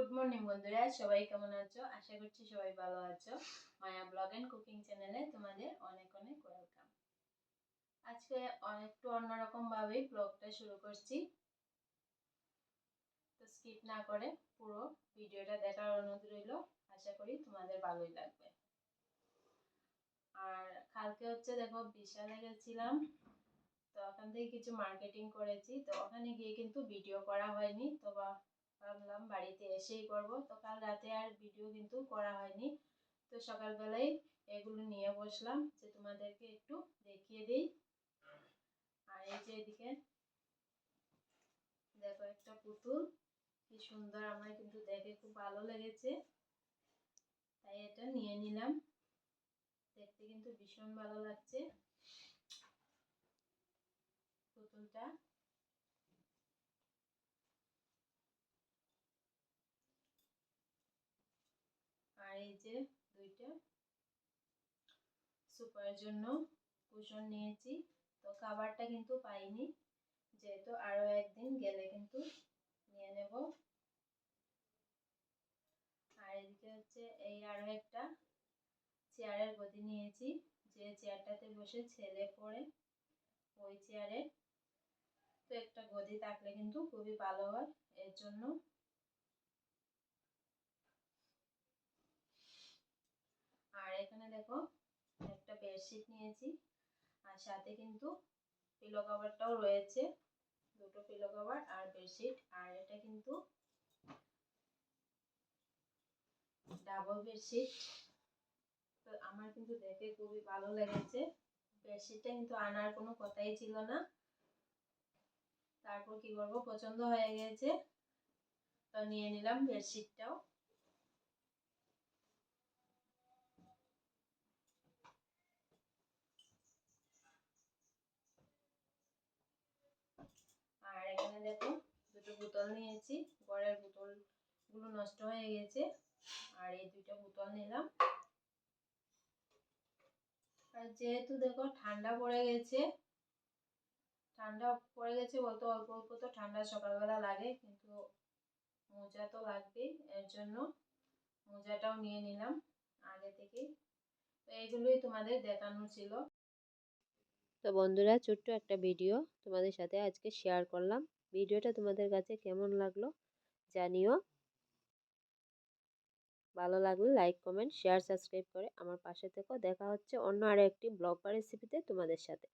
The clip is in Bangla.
গুড মর্নিং বন্ধুরা, সবাই কেমন আছো? আশা করছি সবাই ভালো আছো। মায়া ব্লগ অ্যান্ড কুকিং চ্যানেলে তোমাদের অনেক অনেক ওয়েলকাম। আজকে একটু অন্যরকম ভাবেই ব্লগটা শুরু করছি। তো স্কিপ না করে পুরো ভিডিওটা দেখার অনুরোধ রইল। আশা করি তোমাদের ভালোই লাগবে। আর কালকে হচ্ছে দেখো বিশালে গেছিলাম তো ওখান থেকে কিছু মার্কেটিং করেছি। তো ওখানে গিয়ে কিন্তু ভিডিও করা হয়নি, তো ভাবলাম বাড়িতে এসেই করব। তো কাল রাতে আর ভিডিও কিন্তু করা হয়নি। তো সকালবেলায় এগুলো নিয়ে বসলাম যে তোমাদেরকে একটু দেখিয়ে দিই। আর এই যে এদিকে, দেখো একটা পুতুল। কি সুন্দর আমার কিন্তু দেখে খুব ভালো লেগেছে। তাই এটা নিয়ে নিলাম। দেখতে কিন্তু ভীষণ ভালো লাগছে। পুতুলটা আর এই যে দুইটা। সুপার জন্য কুশন নিয়েছি। তো খাবারটা কিন্তু পাইনি। যেহেতু আরও একদিন গেলে কিন্তু নিয়ে নেব। আর এদিকে হচ্ছে এই আরও একটা চেয়ারের গদি নিয়েছি। যে চেয়ারটাতে বসে ছেলে পড়ে, ওই চেয়ারে। তো একটা গদি থাকলে কিন্তু খুবই ভালো হয়। এর জন্য আর এখানে দেখো, একটা বেডশিট নিয়েছি। আর সাথে কিন্তু পিলো কভারটাও রয়েছে। দুটো পিলো কভার আর বেডশিট আর এটা কিন্তু ডাবল বেডশিট তো আমার কিন্তু দেখে খুবই ভালো লেগেছে। বেডশিটটা কিন্তু আনার কোনো কথাই ছিল না। তারপর কি করব? পছন্দ হয়ে গেছে। তো নিয়ে নিলাম বেডশিটটাও আর এখানে দেখো, দুটো বোতল নিয়েছি। গড়ের বোতলগুলো নষ্ট হয়ে গেছে। আর এই দুটো বোতল নিলাম। আর যেহেতু দেখো ঠান্ডা পড়ে গেছে, ঠান্ডা পড়ে গেছে বলতে অল্প অল্প তো ঠান্ডা সকালবেলা লাগে, কিন্তু মোজা তো লাগবেই, এর জন্য মোজাটাও নিয়ে নিলাম আগে থেকেই। তো এইগুলোই তোমাদের দেখানো ছিল। তো বন্ধুরা, ছোট্ট একটা ভিডিও তোমাদের সাথে আজকে শেয়ার করলাম। ভিডিওটা তোমাদের কাছে কেমন লাগল জানিও। ভালো লাগলে লাইক কমেন্ট শেয়ার সাবস্ক্রাইব করে আমার পাশে থেকেও দেখা হচ্ছে অন্য আরও একটি ব্লগ বা রেসিপিতে তোমাদের সাথে।